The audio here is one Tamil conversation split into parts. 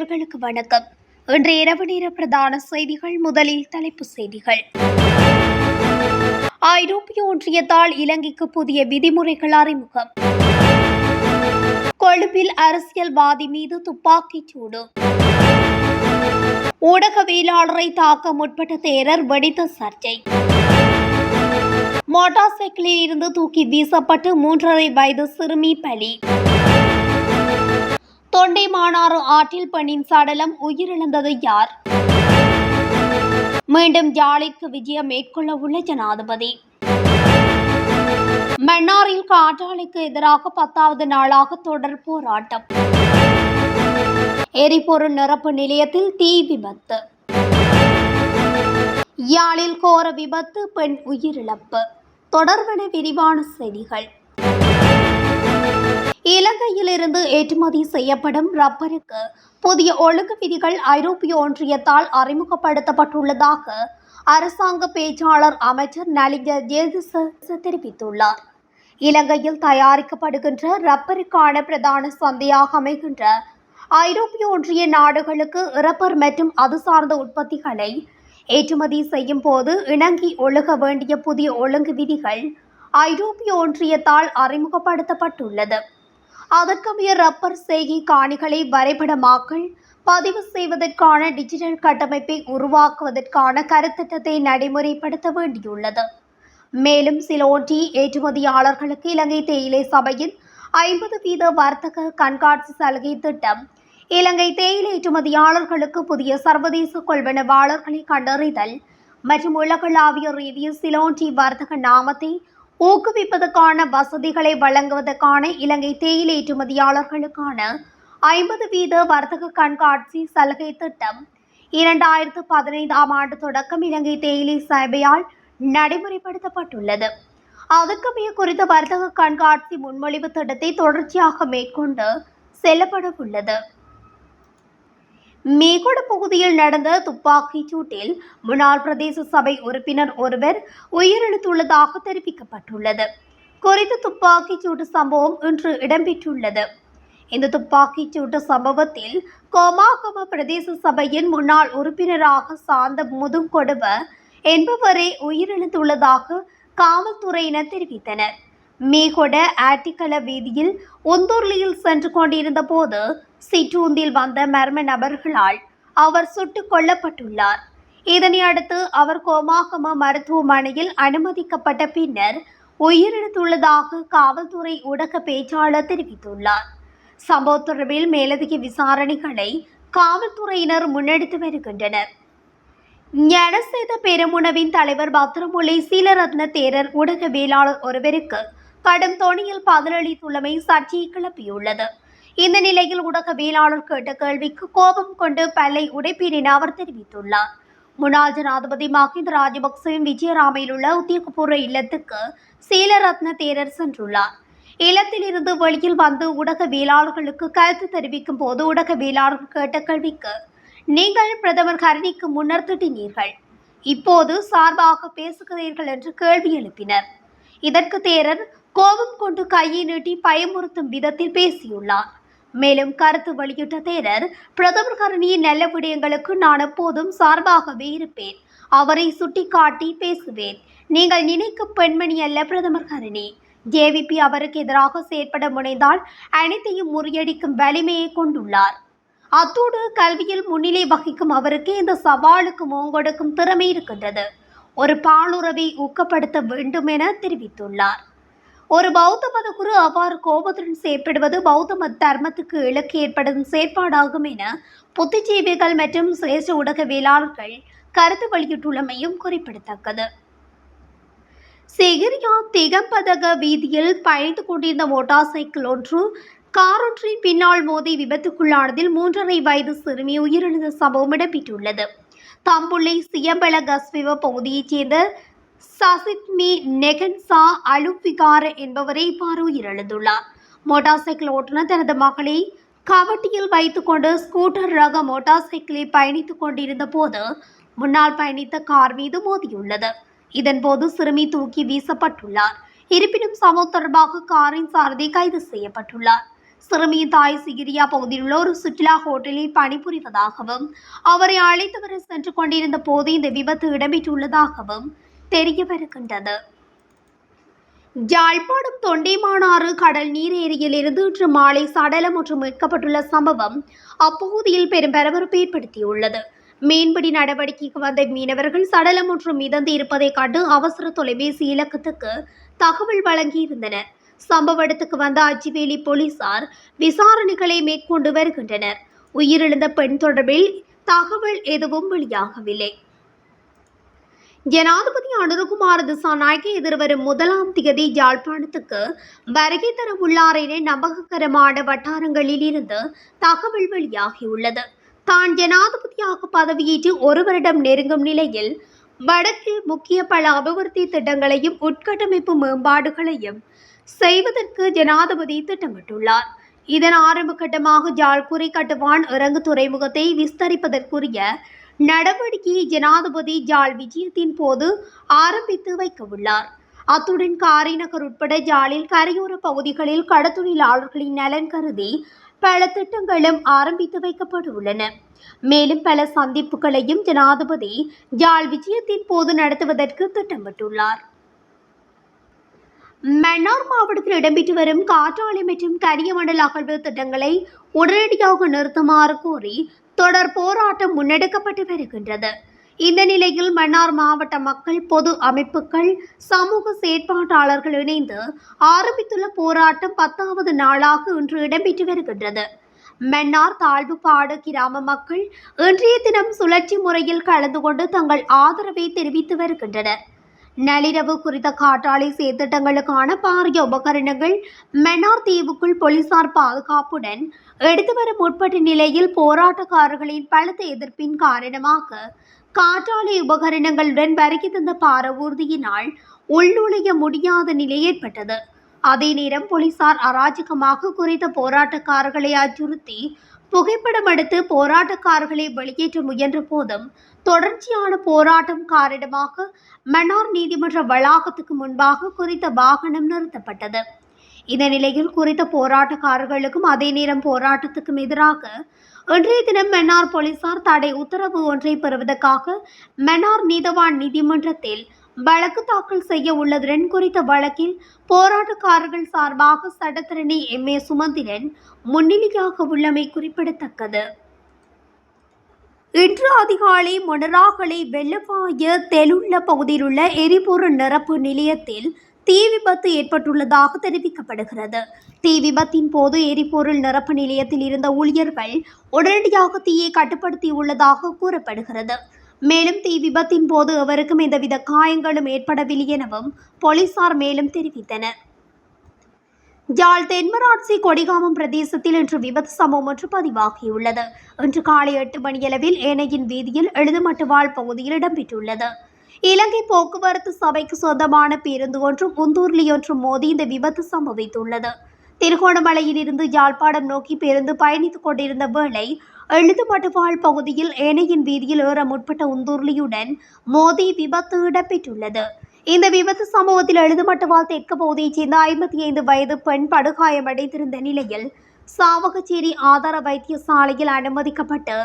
நேயர்களுக்கு வணக்கம். இன்று இரவு நேர பிரதான செய்திகள் முதலில் தலைப்புச் செய்திகள். ஐரோப்பிய ஒன்றியத்தால் இலங்கைக்கு புதிய விதிமுறைகள் அறிமுகம். கொழும்பில் அரசியல்வாதி மீது துப்பாக்கிச் சூடு. ஊடகவியலாளரை தாக்க முற்பட்ட தேரர் வெடித்த சர்ச்சை. மோட்டார் சைக்கிளில் இருந்து தூக்கி வீசப்பட்டு மூன்றரை வயது சிறுமி பலி. தொண்டைமானாறு ஆற்றில் பெண்ணின் சடலம் உயிரிழந்தது யார்? மீண்டும் யாழிற்கு விஜயம் மேற்கொள்ள உள்ள ஜனாதிபதி. மன்னாரில் காற்றாலைக்கு எதிராக பத்தாவது நாளாக தொடர் போராட்டம். எரிபொருள் நிரப்பு நிலையத்தில் தீ விபத்து. யாழில் கோர விபத்து பெண் உயிரிழப்பு. தொடர்பென விரிவான செய்திகள். இலங்கையிலிருந்து ஏற்றுமதி செய்யப்படும் ரப்பருக்கு புதிய ஒழுங்கு விதிகள் ஐரோப்பிய ஒன்றியத்தால் அறிமுகப்படுத்தப்பட்டுள்ளதாக அரசாங்க பேச்சாளர் அமைச்சர் நலிங்க ஜேதிச தெரிவித்துள்ளார். இலங்கையில் தயாரிக்கப்படுகின்ற ரப்பருக்கான பிரதான சந்தையாக அமைகின்ற ஐரோப்பிய ஒன்றிய நாடுகளுக்கு ரப்பர் மற்றும் அது சார்ந்த உற்பத்திகளை ஏற்றுமதி செய்யும் போது இணங்கி ஒழுக வேண்டிய புதிய ஒழுங்கு விதிகள் ஐரோப்பிய ஒன்றியத்தால் அறிமுகப்படுத்தப்பட்டுள்ளது. அதற்கமைய ரப்பர் செய்கை காணிகளை வரைபடமாக்கல் பதிவு செய்வதற்கான டிஜிட்டல் கட்டமைப்பை உருவாக்குவதற்கான கருத்திட்டத்தை நடைமுறைப்படுத்த வேண்டியுள்ளது. மேலும் சிலோன்டி ஏற்றுமதியாளர்களுக்கு இலங்கை தேயிலை சபையின் ஐம்பது வீத வர்த்தக கண்காட்சி சலுகை திட்டம் இலங்கை தேயிலை ஏற்றுமதியாளர்களுக்கு புதிய சர்வதேச கொள்வனவாளர்களை கண்டறிதல் மற்றும் உலகளாவிய ரீதியில் சிலோன்டி வர்த்தக நாமத்தை ஊக்குவிப்பதற்கான வசதிகளை வழங்குவதற்கான இலங்கை தேயிலை ஏற்றுமதியாளர்களுக்கான ஐம்பது வீத வர்த்தக கண்காட்சி சலுகை திட்டம் இரண்டாயிரத்து பதினைந்தாம் ஆண்டு தொடக்கம் இலங்கை தேயிலை சபையால் நடைமுறைப்படுத்தப்பட்டுள்ளது. அதற்கமைய குறித்த வர்த்தக கண்காட்சி முன்மொழிவு திட்டத்தை தொடர்ச்சியாக மேற்கொண்டு செல்லப்பட உள்ளது மேகோடு பகுதியில் நடந்த துப்பாக்கிச் சூட்டில் முன்னாள் பிரதேச சபை உறுப்பினர் ஒருவர் உயிரிழந்துள்ளதாக தெரிவிக்கப்பட்டுள்ளது. குறித்த துப்பாக்கிச் சூட்டு சம்பவம் இன்று இடம்பெற்றுள்ளது. இந்த துப்பாக்கிச் சூட்டு சம்பவத்தில் கோமாகம பிரதேச சபையின் முன்னாள் உறுப்பினராக சார்ந்த முதுங்கொடுவ என்பவரே உயிரிழந்துள்ளதாக காவல்துறையினர் தெரிவித்தனர். மேகொட ஆட்டிக்கல வீதியில் ஒந்தூர்லியில் சென்று கொண்டிருந்த போது சிற்றூந்தில் வந்த மர்ம நபர்களால் அவர் சுட்டுக் கொல்லப்பட்டுள்ளார். இதனை அடுத்து அவர் கோமாகம மருத்துவமனையில் அனுமதிக்கப்பட்ட பின்னர் உயிரிழந்துள்ளதாக காவல்துறை ஊடக பேச்சாளர் தெரிவித்துள்ளார். சம்பவ தொடர்பில் மேலதிக விசாரணைகளை காவல்துறையினர் முன்னெடுத்து வருகின்றனர். ஞானசேத பெருமுனவின் தலைவர் பத்ரமுலை சீலரத்ன தேரர் ஊடகவியலாளர் ஒருவருக்கு கடும் தோணியில் பதிலளித்துள்ளமை சர்ச்சையை கிளப்பியுள்ளது. இந்த நிலையில் ஊடகவியலாளர் கேட்ட கேள்விக்கு கோபம் கொண்டு பல்லை உடைப்பேன் என அவர் தெரிவித்துள்ளார். முன்னாள் ஜனாதிபதி மஹிந்த ராஜபக்சவின் விஜயராமையில் உள்ள உத்தியோகபூர்வ இல்லத்துக்கு சீலரத்ன தேரர் சென்றுள்ளார். இல்லத்தில் இருந்து வெளியில் வந்து ஊடகவியலாளர்களுக்கு கருத்து தெரிவிக்கும் போது ஊடகவியலாளர் கேட்ட கேள்விக்கு நீங்கள் பிரதமர் கரணிக்கு முன்னர் திட்டினீர்கள். இப்போது சார்பாக பேசுகிறீர்கள் என்று கேள்வி எழுப்பினர். இதற்கு தேரர் கோபம் கொண்டு கையை நீட்டி பயமுறுத்தும் விதத்தில் பேசியுள்ளார். மேலும் கருத்து வெளியிட்ட தேரர் பிரதமர் கருணியின் நல்ல விடயங்களுக்கு நான் எப்போதும் சார்பாகவே இருப்பேன். அவரை சுட்டிக்காட்டி பேசுவேன். நீங்கள் நினைக்கும் பெண்மணி அல்ல பிரதமர் கருணி. ஜேவிபி அவருக்கு எதிராக செயற்பட முனைந்தால் அனைத்தையும் முறியடிக்கும் வலிமையை கொண்டுள்ளார். அத்தோடு கல்வியில் முன்னிலை வகிக்கும் அவருக்கு இந்த சவாலுக்கு ஓங்கொடுக்கும் திறமை இருக்கின்றது. ஒரு பாலுறவை ஊக்கப்படுத்த வேண்டும் என தெரிவித்துள்ளார். ஒரு பௌத்த மத குரு அவ்வாறு கோபத்துடன் செயற்படுவது பௌத்த மத தர்மத்துக்கு இலக்கு ஏற்படும் செயற்பாடாகும் என புத்திஜீவிகள் மற்றும் சிரேஷ்ட ஊடகவியலாளர்கள் கருத்து வெளியிட்டுள்ளமையும் குறிப்பிடத்தக்கது. சிகிரியா திகம்பதக வீதியில் பயணித்துக் கொண்டிருந்த மோட்டார் சைக்கிள் ஒன்று காரொன்றின் பின்னால் மோதி விபத்துக்குள்ளானதில் மூன்றரை வயது சிறுமி உயிரிழந்த சம்பவம் இடம்பெற்றுள்ளது. தம்புள்ளை சியம்பல கஸ்விவ பகுதியைச் சேர்ந்த சசித்மி நெகன்சா அலுபிகார என்பவரை இவ்வாறு உயிரிழந்துள்ளார் மோட்டார் சைக்கிள் ஓட்டுநர் தனது மகளை கவட்டியில் வைத்துக்கொண்டு ஸ்கூட்டர் ரக மோட்டார் சைக்கிளில் பயணித்துக் கொண்டிருந்த போது முன்னால் பயணித்த கார் மீது மோதியுள்ளது. இதன்போது சிறுமி தூக்கி வீசப்பட்டுள்ளார். இருப்பினும் சம்பவம் தொடர்பாக காரின் சாரதி கைது செய்யப்பட்டுள்ளார். சிறுமியின் தாய் சிகிரியா பகுதியில் உள்ள ஒரு சுற்றுலா ஹோட்டலில் பணிபுரிவதாகவும் அவரை அழைத்து வர சென்று கொண்டிருந்த போது இந்த விபத்து இடம்பெற்றுள்ளதாகவும் தெரிய வருகின்றது யாழ்ப்பாணம் தொண்டைமானாறு கடல் நீர் ஏரியிலிருந்து இன்று மாலை சடலம் ஒன்று மீட்கப்பட்டுள்ள சம்பவம் அப்பகுதியில் பெரும் பரபரப்பு ஏற்படுத்தியுள்ளது. மீன்பிடி நடவடிக்கைக்கு வந்த மீனவர்கள் சடலம் ஒன்று மிதந்து இருப்பதைக் கண்டு அவசர தொலைபேசி இலக்கத்துக்கு தகவல் வழங்கியிருந்தனர். சம்பவ இடத்துக்கு வந்த அச்சிவேலி போலீசார் விசாரணைகளை மேற்கொண்டு வருகின்றனர். உயிரிழந்த பெண் தொடர்பில் தகவல் எதுவும் வெளியாகவில்லை. ஜனாதிபதி அனுரகுமார் திசாநாயக்க எதிர்வரும் முதலாம் திகதி யாழ்ப்பாணத்துக்கு வருகை தர உள்ளார் என நம்பகரமான வட்டாரங்களில் இருந்து தகவல் வெளியாகியுள்ளது. தான் ஜனாதிபதியாக பதவியேற்று ஒரு வருடம் நெருங்கும் நிலையில் வடக்கில் முக்கிய பல அபிவிருத்தி திட்டங்களையும் உட்கட்டமைப்பு மேம்பாடுகளையும் செய்வதற்கு ஜனாதிபதி திட்டமிட்டுள்ளார். இதன் ஆரம்ப கட்டமாக ஜாழ்குறை கட்டுவான் இறங்கு துறைமுகத்தை விஸ்தரிப்பதற்குரிய நடவடிக்கையை ஜனாதிபதி ஜால் விஜயத்தின் போது ஆரம்பித்து வைக்கவுள்ளார். அத்துடன் காரைநகர் உட்பட ஜாலில் கரையோர பகுதிகளில் கடத்தொழிலாளர்களின் நலன் கருதி பல திட்டங்களும் ஆரம்பித்து வைக்கப்பட்டுள்ளன. மேலும் பல சந்திப்புகளையும் ஜனாதிபதி ஜால் விஜயத்தின் போது நடத்துவதற்கு திட்டமிட்டுள்ளார். மன்னார் மாவட்டத்தில் இடம்பெற்று வரும் காற்றாலை மற்றும் கரியமண்டல அகழ்வு திட்டங்களை உடனடியாக நிறுத்துமாறு கோரி தொடர் போராட்டம் முன்னெடுக்கப்பட்டு வருகின்றது. இந்த நிலையில் மன்னார் மாவட்ட மக்கள் பொது அமைப்புகள் சமூக செயற்பாட்டாளர்கள் இணைந்து ஆரம்பித்துள்ள போராட்டம் பத்தாவது நாளாக இன்று இடம்பெற்று வருகின்றது. மன்னார் தாழ்வுபாடு கிராம மக்கள் இன்றைய தினம் சுழற்சி முறையில் கலந்து கொண்டு தங்கள் ஆதரவை தெரிவித்து வருகின்றனர். நள்ளிரவு குறித்த காற்றாலை செயற்திட்டங்களுக்கான பாரிய உபகரணங்கள் மெனார் தீவுக்குள் போலீசார் பாதுகாப்புடன் எடுத்து வர முற்பட்ட நிலையில் போராட்டக்காரர்களின் பலத்த எதிர்ப்பின் காரணமாக காற்றாலை உபகரணங்களுடன் வருகை தந்த பார ஊர்தியினால் உள்நுழைய முடியாத நிலை ஏற்பட்டது. அதே நேரம் போலீசார் அராஜகமாக குறித்த போராட்டக்காரர்களை அச்சுறுத்தி புகைப்படம் எடுத்து போராட்டக்காரர்களை வெளியேற்ற முயன்ற போதும் தொடர்ச்சியான போராட்டம் காரணமாக மன்னார் நீதிமன்ற வளாகத்துக்கு முன்பாக குறித்த வாகனம் நிறுத்தப்பட்டது. இந்த நிலையில் குறித்த போராட்டக்காரர்களுக்கும் அதே நேரம் போராட்டத்துக்கும் எதிராக இன்றைய தினம் மன்னார் போலீசார் தடை உத்தரவு ஒன்றை பெறுவதற்காக மன்னார் நீதவான் நீதிமன்றத்தில் வழக்கு தாக்கல் செய்ய உள்ளதுடன் குறித்த வழக்கில் போராட்டக்காரர்கள் சார்பாக சட்டத்திரணி எம். ஏ. சுமந்திரன் முன்னிலையாக உள்ளமை குறிப்பிடத்தக்கது. இன்று அதிகாலை மொனராகலை வெள்ளவாய தெலுள்ள பகுதியில் உள்ள எரிபொருள் நிரப்பு நிலையத்தில் தீ விபத்து ஏற்பட்டுள்ளதாக தெரிவிக்கப்படுகிறது. தீ விபத்தின் போது எரிபொருள் நிரப்பு நிலையத்தில் இருந்த ஊழியர்கள் உடனடியாக தீயை கட்டுப்படுத்தியுள்ளதாக கூறப்படுகிறது. மேலும் தீ விபத்தின் போது அவருக்கும் எந்தவித காயங்களும் ஏற்படவில்லை எனவும் போலீசார் மேலும் தெரிவித்தனர். யாழ் தென்மராட்சி கொடிகாமம் பிரதேசத்தில் இன்று விபத்து சம்பவம் ஒன்று பதிவாகியுள்ளது. இன்று காலை எட்டு மணியளவில் ஏனையின் வீதியில் எழுதுமட்டுவாழ் பகுதியில் இடம்பெற்றுள்ளது. இலங்கை போக்குவரத்து சபைக்கு சொந்தமான பேருந்து ஒன்றும் உந்தூர்லி ஒன்றும் மோதி இந்த விபத்து சம்பவித்துள்ளது. திருகோணமலையில் இருந்து யாழ்ப்பாணம் நோக்கி பேருந்து பயணித்துக் கொண்டிருந்த வேளை எழுதுமட்டுவாழ் பகுதியில் ஏனையின் வீதியில் ஏற முற்பட்ட உந்தூர்லியுடன் மோதி விபத்து இடம்பெற்றுள்ளது. இந்த விபத்து சம்பவத்தில் எழுதுமட்டுவாழ் தெற்கு பகுதியைச் சேர்ந்த ஐம்பத்தி ஐந்து வயது பெண் படுகாயமடைந்திருந்த நிலையில் சாவகச்சேரி ஆதார வைத்தியசாலையில் அனுமதிக்கப்பட்டு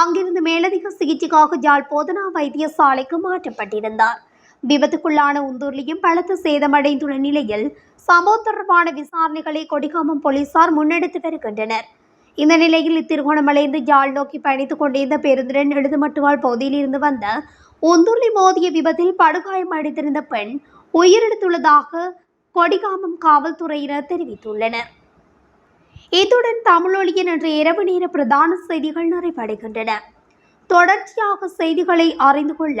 அங்கிருந்து மேலதிக சிகிச்சைக்காக யாழ் போதனா வைத்தியசாலைக்கு மாற்றப்பட்டிருந்தார். விபத்துக்குள்ளான உந்தூர்லியும் பலத்த சேதமடைந்துள்ள நிலையில் சம்பவம் தொடர்பான விசாரணைகளை கொடிகாமம் போலீசார் முன்னெடுத்து வருகின்றனர். இந்த நிலையில் திருகோணமலையிலிருந்து யாழ் நோக்கி பயணித்துக் கொண்டிருந்த பேருந்துடன் எழுதுமட்டுவாள் பகுதியில் இருந்து வந்த ஒந்துள்ளி மோதிய விபத்தில் படுகாயம் அடைந்திருந்த பெண் உயிரிழந்துள்ளதாக கொடிகாமம் காவல்துறையினர் தெரிவித்துள்ளனர். இத்துடன் தமிழொலியின் இன்று இரவு நேர பிரதான செய்திகள் நிறைவடைகின்றன. தொடர்ச்சியாக செய்திகளை அறிந்து கொள்ள